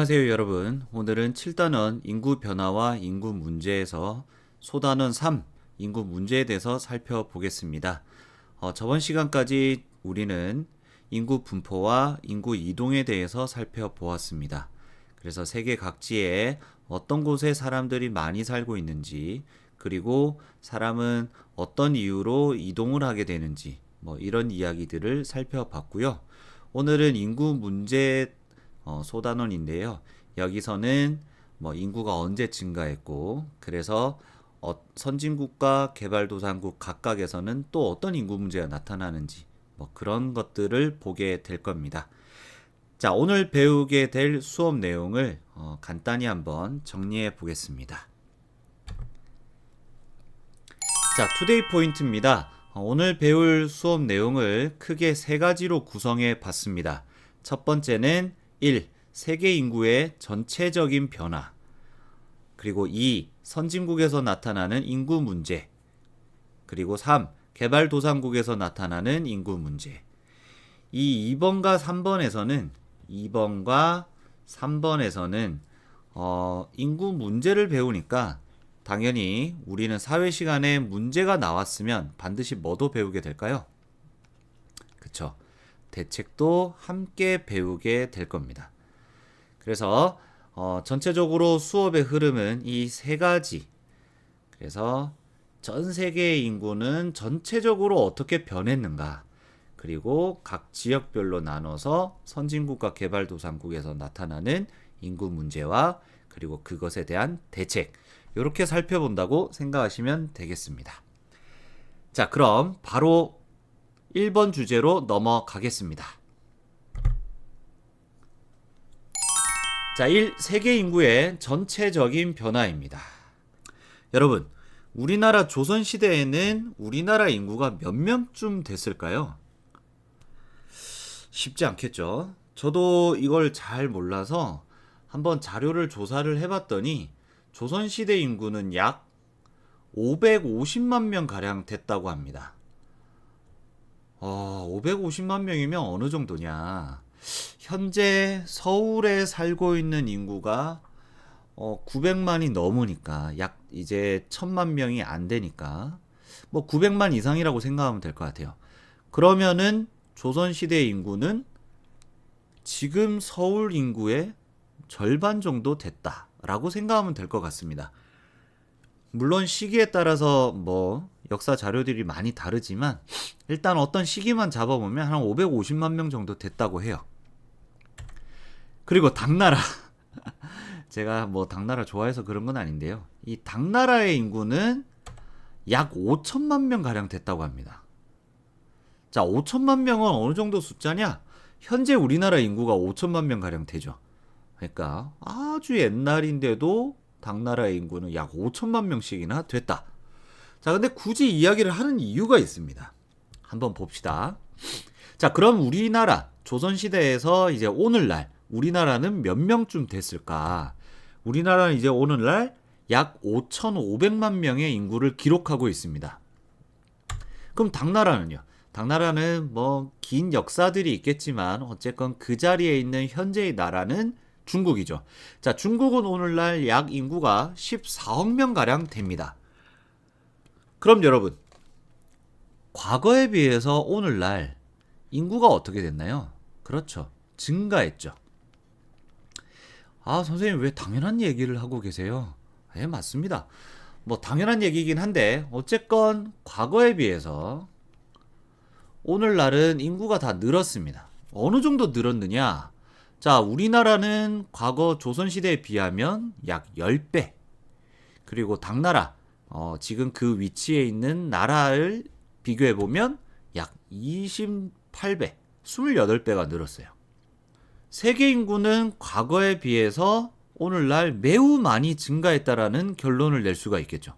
안녕하세요, 여러분. 오늘은 7단원 인구 변화와 인구 문제에서 소단원 3 인구 문제에 대해서 살펴보겠습니다. 어, 저번 시간까지 우리는 인구 분포와 인구 이동에 대해서 살펴보았습니다. 그래서 세계 각지에 어떤 곳에 사람들이 많이 살고 있는지, 그리고 사람은 어떤 이유로 이동을 하게 되는지, 뭐 이런 이야기들을 살펴봤고요. 오늘은 인구 문제 어, 소단원인데요. 여기서는 뭐 인구가 언제 증가했고, 그래서 어, 선진국과 개발도상국 각각에서는 또 어떤 인구 문제가 나타나는지, 뭐 그런 것들을 보게 될 겁니다. 자, 오늘 배우게 될 수업 내용을 어, 간단히 한번 정리해 보겠습니다. 자, 투데이 포인트입니다. 어, 오늘 배울 수업 내용을 크게 세 가지로 구성해 봤습니다. 첫 번째는 1. 세계 인구의 전체적인 변화. 그리고 2. 선진국에서 나타나는 인구 문제. 그리고 3. 개발도상국에서 나타나는 인구 문제. 이 2번과 3번에서는 2번과 3번에서는 어, 인구 문제를 배우니까 당연히 우리는 사회 시간에 문제가 나왔으면 반드시 뭐도 배우게 될까요? 그쵸. 대책도 함께 배우게 될 겁니다. 그래서 어, 전체적으로 수업의 흐름은 이 세 가지. 그래서 전 세계의 인구는 전체적으로 어떻게 변했는가. 그리고 각 지역별로 나눠서 선진국과 개발도상국에서 나타나는 인구 문제와 그리고 그것에 대한 대책. 이렇게 살펴본다고 생각하시면 되겠습니다. 자, 그럼 바로 1번 주제로 넘어가겠습니다. 자, 1. 세계 인구의 전체적인 변화입니다. 여러분, 우리나라 조선시대에는 우리나라 인구가 몇 명쯤 됐을까요? 쉽지 않겠죠. 저도 이걸 잘 몰라서 한번 자료를 조사를 해봤더니 조선시대 인구는 약 550만 명 가량 됐다고 합니다. 어, 550만 명이면 어느 정도냐? 현재 서울에 살고 있는 인구가 어, 900만이 넘으니까 약 이제 1000만 명이 안 되니까 뭐 900만 이상이라고 생각하면 될 것 같아요. 그러면은 조선시대 인구는 지금 서울 인구의 절반 정도 됐다라고 생각하면 될 것 같습니다. 물론 시기에 따라서 뭐 역사 자료들이 많이 다르지만 일단 어떤 시기만 잡아보면 한 550만 명 정도 됐다고 해요. 그리고 당나라. 제가 뭐 당나라 좋아해서 그런 건 아닌데요. 이 당나라의 인구는 약 5천만 명 가량 됐다고 합니다. 자, 5천만 명은 어느 정도 숫자냐? 현재 우리나라 인구가 5천만 명 가량 되죠. 그러니까 아주 옛날인데도 당나라의 인구는 약 5천만 명씩이나 됐다. 자, 근데 굳이 이야기를 하는 이유가 있습니다. 한번 봅시다. 자, 그럼 우리나라 조선시대에서 이제 오늘날 우리나라는 몇 명쯤 됐을까? 우리나라는 이제 오늘날 약 5,500만 명의 인구를 기록하고 있습니다. 그럼 당나라는요? 당나라는 뭐 긴 역사들이 있겠지만 어쨌건 그 자리에 있는 현재의 나라는 중국이죠. 자, 중국은 오늘날 약 인구가 14억 명 가량 됩니다. 그럼 여러분, 과거에 비해서 오늘날 인구가 어떻게 됐나요? 그렇죠. 증가했죠. 아, 선생님 왜 당연한 얘기를 하고 계세요? 예, 맞습니다. 뭐 당연한 얘기긴 한데 어쨌건 과거에 비해서 오늘날은 인구가 다 늘었습니다. 어느 정도 늘었느냐? 자, 우리나라는 과거 조선시대에 비하면 약 10배. 그리고 당나라, 어, 지금 그 위치에 있는 나라를 비교해보면 약 28배, 28배가 늘었어요. 세계 인구는 과거에 비해서 오늘날 매우 많이 증가했다라는 결론을 낼 수가 있겠죠.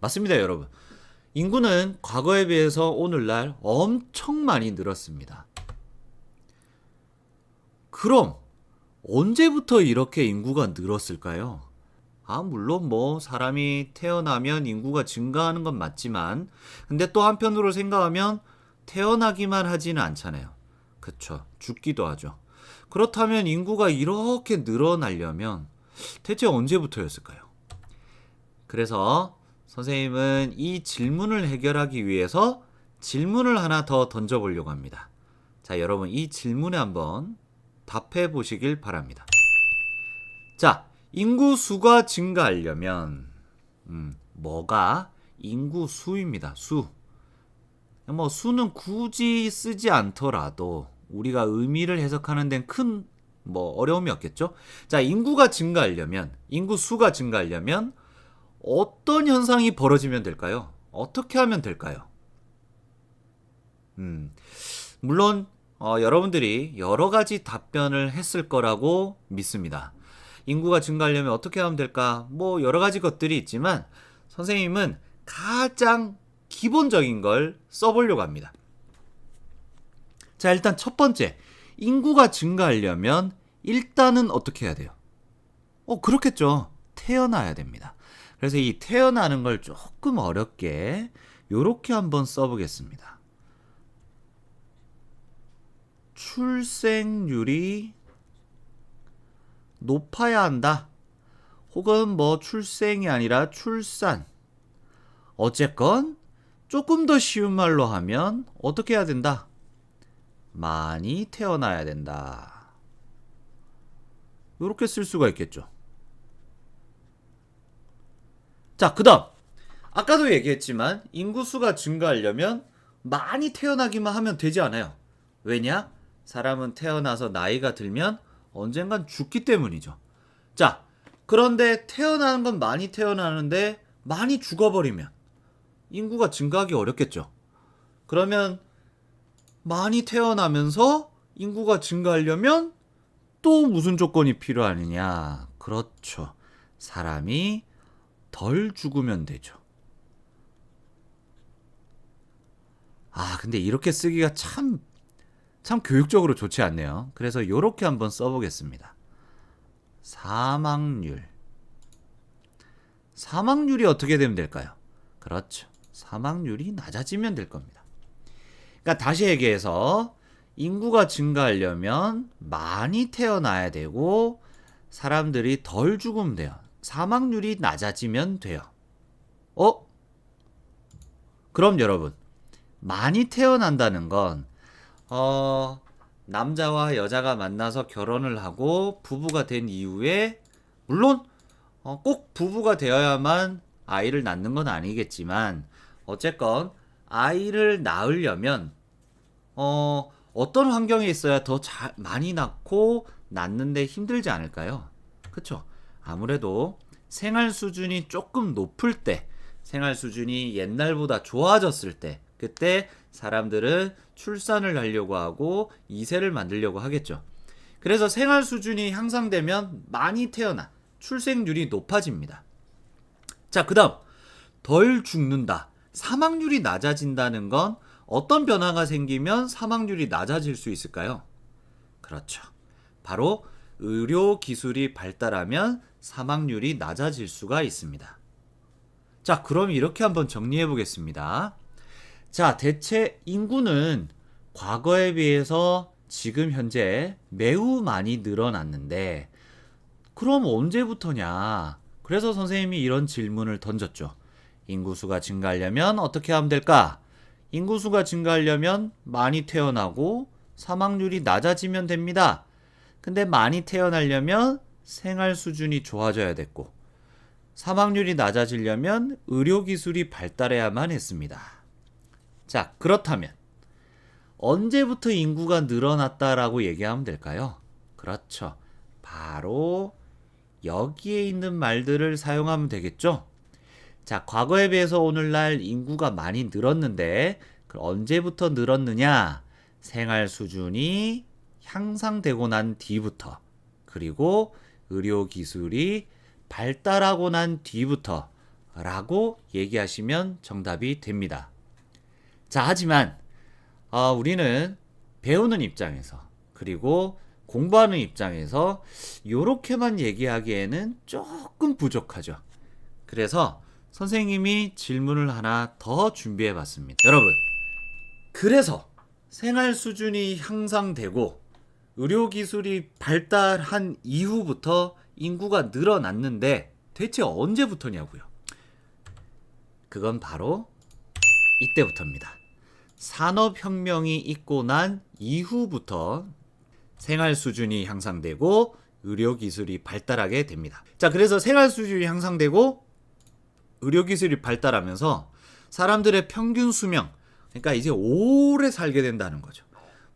맞습니다, 여러분. 인구는 과거에 비해서 오늘날 엄청 많이 늘었습니다. 그럼 언제부터 이렇게 인구가 늘었을까요? 아, 물론 뭐 사람이 태어나면 인구가 증가하는 건 맞지만 근데 또 한편으로 생각하면 태어나기만 하지는 않잖아요. 그쵸. 죽기도 하죠. 그렇다면 인구가 이렇게 늘어나려면 대체 언제부터였을까요? 그래서 선생님은 이 질문을 해결하기 위해서 질문을 하나 더 던져보려고 합니다. 자, 여러분 이 질문에 한번 답해 보시길 바랍니다. 자, 인구 수가 증가하려면 음, 뭐가 인구 수입니다. 수. 뭐 수는 굳이 쓰지 않더라도 우리가 의미를 해석하는 데는 큰 뭐 어려움이 없겠죠. 자, 인구가 증가하려면 인구 수가 증가하려면 어떤 현상이 벌어지면 될까요? 어떻게 하면 될까요? 음, 물론 어, 여러분들이 여러 가지 답변을 했을 거라고 믿습니다. 인구가 증가하려면 어떻게 하면 될까? 뭐 여러 가지 것들이 있지만 선생님은 가장 기본적인 걸 써보려고 합니다. 자, 일단 첫 번째. 인구가 증가하려면 일단은 어떻게 해야 돼요? 어, 그렇겠죠. 태어나야 됩니다. 그래서 이 태어나는 걸 조금 어렵게 요렇게 한번 써보겠습니다. 출생률이 높아야 한다. 혹은 뭐 출생이 아니라 출산. 어쨌건 조금 더 쉬운 말로 하면 어떻게 해야 된다? 많이 태어나야 된다. 이렇게 쓸 수가 있겠죠. 자, 그 다음. 아까도 얘기했지만 인구수가 증가하려면 많이 태어나기만 하면 되지 않아요. 왜냐? 사람은 태어나서 나이가 들면 언젠간 죽기 때문이죠. 자, 그런데 태어나는 건 많이 태어나는데 많이 죽어버리면 인구가 증가하기 어렵겠죠. 그러면 많이 태어나면서 인구가 증가하려면 또 무슨 조건이 필요하느냐? 그렇죠. 사람이 덜 죽으면 되죠. 아, 근데 이렇게 쓰기가 참, 참 교육적으로 좋지 않네요. 그래서 이렇게 한번 써보겠습니다. 사망률. 사망률이 어떻게 되면 될까요? 그렇죠. 사망률이 낮아지면 될 겁니다. 그러니까 다시 얘기해서 인구가 증가하려면 많이 태어나야 되고 사람들이 덜 죽으면 돼요. 사망률이 낮아지면 돼요. 어? 그럼 여러분, 많이 태어난다는 건, 어, 남자와 여자가 만나서 결혼을 하고 부부가 된 이후에, 물론, 어, 꼭 부부가 되어야만 아이를 낳는 건 아니겠지만, 어쨌건, 아이를 낳으려면, 어, 어떤 환경에 있어야 더 잘, 많이 낳고 낳는데 힘들지 않을까요? 그쵸? 아무래도 생활 수준이 조금 높을 때, 생활 수준이 옛날보다 좋아졌을 때, 그때 사람들은 출산을 하려고 하고 이세를 만들려고 하겠죠. 그래서 생활 수준이 향상되면 많이 태어나 출생률이 높아집니다. 자, 그 다음, 덜 죽는다. 사망률이 낮아진다는 건 어떤 변화가 생기면 사망률이 낮아질 수 있을까요? 그렇죠. 바로 의료 기술이 발달하면 사망률이 낮아질 수가 있습니다. 자, 그럼 이렇게 한번 정리해 보겠습니다. 자, 대체 인구는 과거에 비해서 지금 현재 매우 많이 늘어났는데, 그럼 언제부터냐? 그래서 선생님이 이런 질문을 던졌죠. 인구수가 증가하려면 어떻게 하면 될까? 인구수가 증가하려면 많이 태어나고 사망률이 낮아지면 됩니다. 근데 많이 태어나려면 생활 수준이 좋아져야 됐고, 사망률이 낮아지려면 의료기술이 발달해야만 했습니다. 자, 그렇다면, 언제부터 인구가 늘어났다라고 얘기하면 될까요? 그렇죠. 바로 여기에 있는 말들을 사용하면 되겠죠? 자, 과거에 비해서 오늘날 인구가 많이 늘었는데, 언제부터 늘었느냐? 생활 수준이 향상되고 난 뒤부터, 그리고 의료 기술이 발달하고 난 뒤부터 라고 얘기하시면 정답이 됩니다. 자, 하지만, 어, 우리는 배우는 입장에서, 그리고 공부하는 입장에서, 요렇게만 얘기하기에는 조금 부족하죠. 그래서 선생님이 질문을 하나 더 준비해 봤습니다. 여러분, 그래서 생활 수준이 향상되고 의료 기술이 발달한 이후부터 인구가 늘어났는데 대체 언제부터냐고요? 그건 바로 이때부터입니다. 산업혁명이 있고 난 이후부터 생활 수준이 향상되고 의료기술이 발달하게 됩니다. 자, 그래서 생활 수준이 향상되고 의료기술이 발달하면서 사람들의 평균 수명, 그러니까 이제 오래 살게 된다는 거죠.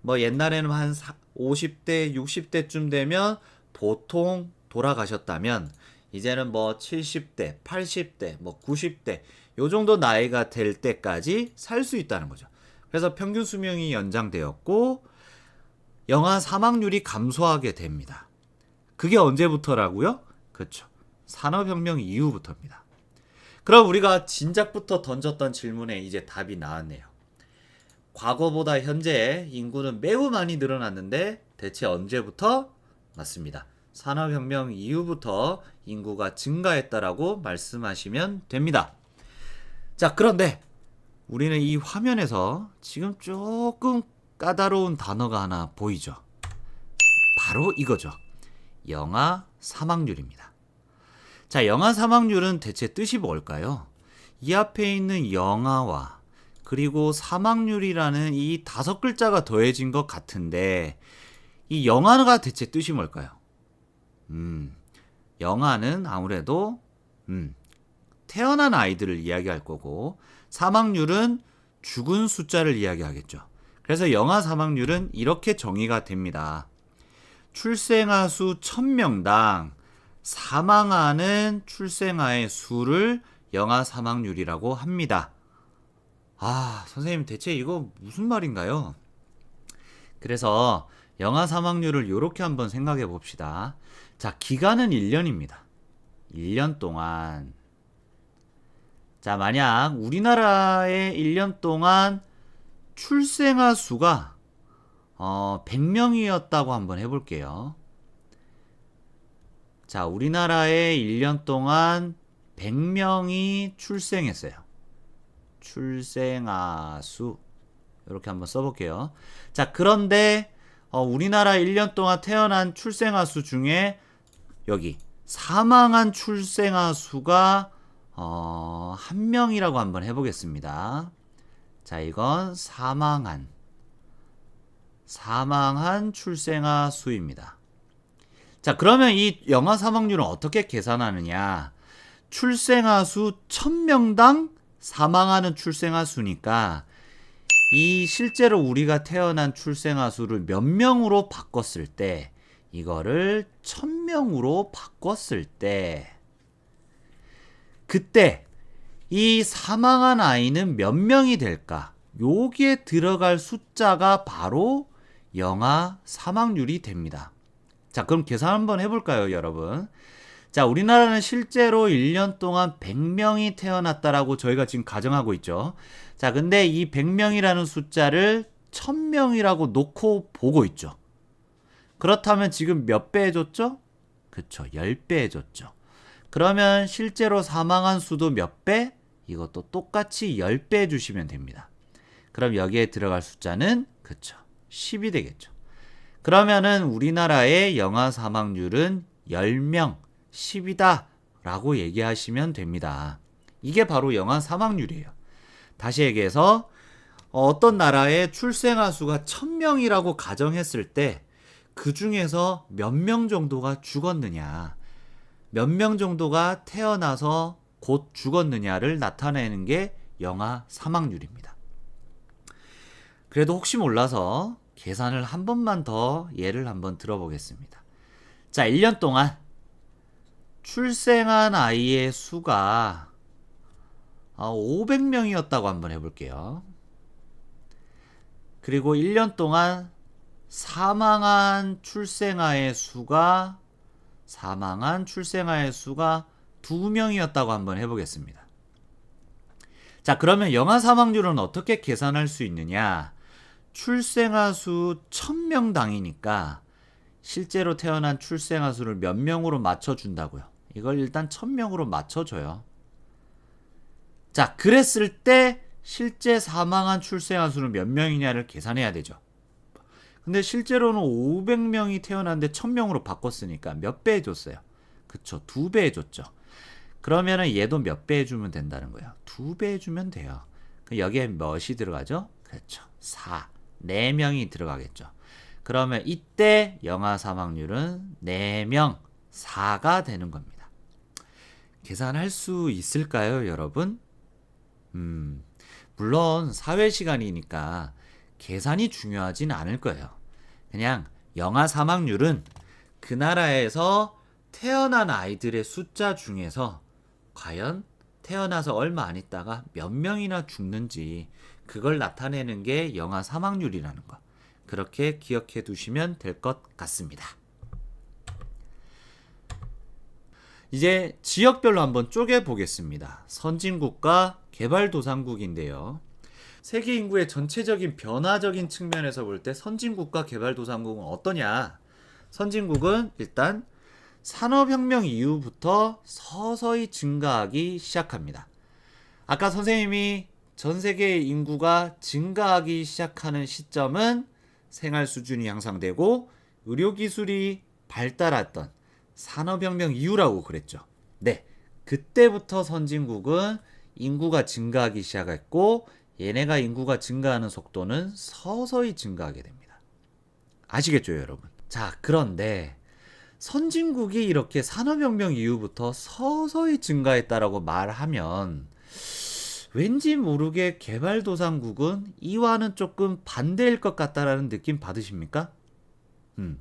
뭐 옛날에는 한 50대, 60대쯤 되면 보통 돌아가셨다면 이제는 뭐 70대, 80대, 뭐 90대 요 정도 나이가 될 때까지 살 수 있다는 거죠. 그래서 평균 수명이 연장되었고 영아 사망률이 감소하게 됩니다. 그게 언제부터라고요? 그렇죠. 산업혁명 이후부터입니다. 그럼 우리가 진작부터 던졌던 질문에 이제 답이 나왔네요. 과거보다 현재 인구는 매우 많이 늘어났는데 대체 언제부터? 맞습니다. 산업혁명 이후부터 인구가 증가했다라고 말씀하시면 됩니다. 자, 그런데 우리는 이 화면에서 지금 조금 까다로운 단어가 하나 보이죠? 바로 이거죠. 영아 사망률입니다. 자, 영아 사망률은 대체 뜻이 뭘까요? 이 앞에 있는 영아와 그리고 사망률이라는 이 다섯 글자가 더해진 것 같은데 이 영아가 대체 뜻이 뭘까요? 음, 영아는 아무래도 음, 태어난 아이들을 이야기할 거고 사망률은 죽은 숫자를 이야기하겠죠. 그래서 영아 사망률은 이렇게 정의가 됩니다. 출생아 수 1000명당 사망하는 출생아의 수를 영아 사망률이라고 합니다. 아, 선생님 대체 이거 무슨 말인가요? 그래서 영아 사망률을 이렇게 한번 생각해 봅시다. 자, 기간은 1년입니다. 1년 동안. 자, 만약 우리나라의 1년 동안 출생아 수가 어, 100명이었다고 한번 해볼게요. 자, 우리나라에 1년 동안 100명이 출생했어요. 출생아 수. 이렇게 한번 써볼게요. 자, 그런데 어, 우리나라 1년 동안 태어난 출생아 수 중에 여기 사망한 출생아 수가 어, 한 명이라고 한번 해보겠습니다. 자, 이건 사망한 사망한 출생아 수입니다. 자, 그러면 이 영아 사망률은 어떻게 계산하느냐? 출생아 수 1000명당 사망하는 출생아 수니까 이 실제로 우리가 태어난 출생아 수를 몇 명으로 바꿨을 때 이거를 1000명으로 바꿨을 때 그때 이 사망한 아이는 몇 명이 될까? 여기에 들어갈 숫자가 바로 영아 사망률이 됩니다. 자, 그럼 계산 한번 해볼까요, 여러분? 자, 우리나라는 실제로 1년 동안 100명이 태어났다라고 저희가 지금 가정하고 있죠. 자, 근데 이 100명이라는 숫자를 1000명이라고 놓고 보고 있죠. 그렇다면 지금 몇 배 해줬죠? 그쵸, 10배 해줬죠. 그러면 실제로 사망한 수도 몇 배? 이것도 똑같이 10배 해주시면 됩니다. 그럼 여기에 들어갈 숫자는 그쵸, 10이 되겠죠. 그러면은 우리나라의 영아 사망률은 10명, 10이다 라고 얘기하시면 됩니다. 이게 바로 영아 사망률이에요. 다시 얘기해서 어떤 나라의 출생아 수가 1000명이라고 가정했을 때 그 중에서 몇 명 정도가 죽었느냐, 몇 명 정도가 태어나서 곧 죽었느냐를 나타내는 게 영아 사망률입니다. 그래도 혹시 몰라서 계산을 한 번만 더 예를 한번 들어보겠습니다. 자, 1년 동안 출생한 아이의 수가 500명이었다고 한번 해볼게요. 그리고 1년 동안 사망한 출생아의 수가 사망한 출생아의 수가 2명이었다고 한번 해보겠습니다. 자, 그러면 영아 사망률은 어떻게 계산할 수 있느냐? 출생아 수 1000명당이니까 실제로 태어난 출생아 수를 몇 명으로 맞춰준다고요. 이걸 일단 1000명으로 맞춰줘요. 자, 그랬을 때 실제 사망한 출생아 수는 몇 명이냐를 계산해야 되죠. 근데 실제로는 500명이 태어났는데 1000명으로 바꿨으니까 몇 배 해줬어요? 그쵸, 두 배 해줬죠. 그러면은 얘도 몇 배 해주면 된다는 거예요. 두 배 해주면 돼요. 여기에 몇이 들어가죠? 그렇죠. 4. 4명이 들어가겠죠. 그러면 이때 영아 사망률은 4명, 4가 되는 겁니다. 계산할 수 있을까요, 여러분? 음, 물론 사회 시간이니까 계산이 중요하진 않을 거예요. 그냥 영아 사망률은 그 나라에서 태어난 아이들의 숫자 중에서 과연 태어나서 얼마 안 있다가 몇 명이나 죽는지 그걸 나타내는 게 영아 사망률이라는 거. 그렇게 기억해 두시면 될 것 같습니다. 이제 지역별로 한번 쪼개 보겠습니다. 선진국과 개발도상국인데요. 세계 인구의 전체적인 변화적인 측면에서 볼 때 선진국과 개발도상국은 어떠냐? 선진국은 일단 산업혁명 이후부터 서서히 증가하기 시작합니다. 아까 선생님이 전 세계 인구가 증가하기 시작하는 시점은 생활 수준이 향상되고 의료기술이 발달했던 산업혁명 이후라고 그랬죠. 네. 그때부터 선진국은 인구가 증가하기 시작했고 얘네가 인구가 증가하는 속도는 서서히 증가하게 됩니다. 아시겠죠, 여러분? 자, 그런데 선진국이 이렇게 산업혁명 이후부터 서서히 증가했다라고 말하면 왠지 모르게 개발도상국은 이와는 조금 반대일 것 같다라는 느낌 받으십니까? 음,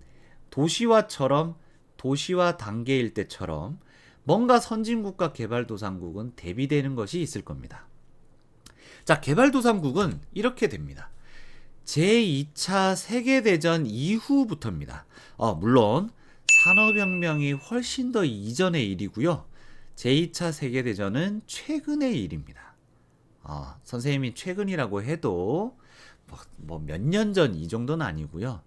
도시화처럼 도시화 단계일 때처럼 뭔가 선진국과 개발도상국은 대비되는 것이 있을 겁니다. 자, 개발도상국은 이렇게 됩니다. 제2차 세계대전 이후부터입니다. 어, 물론 산업혁명이 훨씬 더 이전의 일이고요. 제2차 세계대전은 최근의 일입니다. 어, 선생님이 최근이라고 해도 뭐 몇 년 전 이 정도는 아니고요.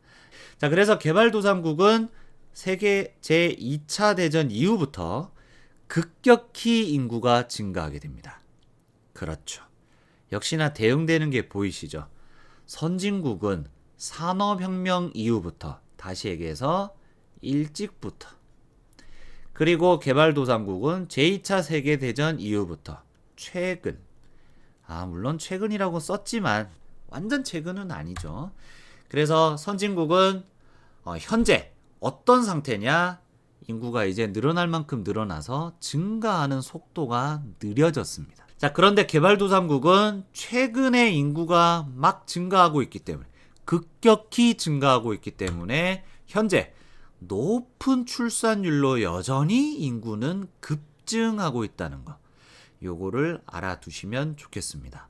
자, 그래서 개발도상국은 세계 제2차 대전 이후부터 급격히 인구가 증가하게 됩니다. 그렇죠. 역시나 대응되는 게 보이시죠? 선진국은 산업혁명 이후부터, 다시 얘기해서 일찍부터, 그리고 개발도상국은 제2차 세계대전 이후부터, 최근, 아, 물론 최근이라고 썼지만, 완전 최근은 아니죠. 그래서 선진국은 어, 현재 어떤 상태냐? 인구가 이제 늘어날 만큼 늘어나서 증가하는 속도가 느려졌습니다. 자, 그런데 개발도상국은 최근에 인구가 막 증가하고 있기 때문에 급격히 증가하고 있기 때문에 현재 높은 출산율로 여전히 인구는 급증하고 있다는 거. 요거를 알아두시면 좋겠습니다.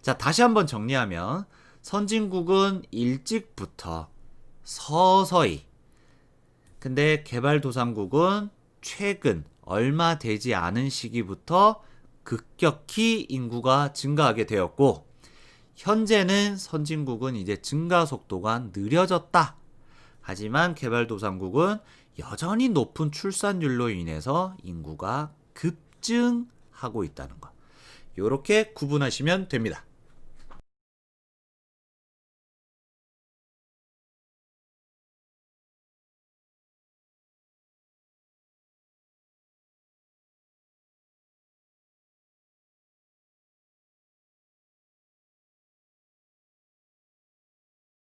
자, 다시 한번 정리하면 선진국은 일찍부터 서서히 근데 개발도상국은 최근 얼마 되지 않은 시기부터 급격히 인구가 증가하게 되었고 현재는 선진국은 이제 증가 속도가 느려졌다. 하지만 개발도상국은 여전히 높은 출산율로 인해서 인구가 급증하고 있다는 것. 이렇게 구분하시면 됩니다.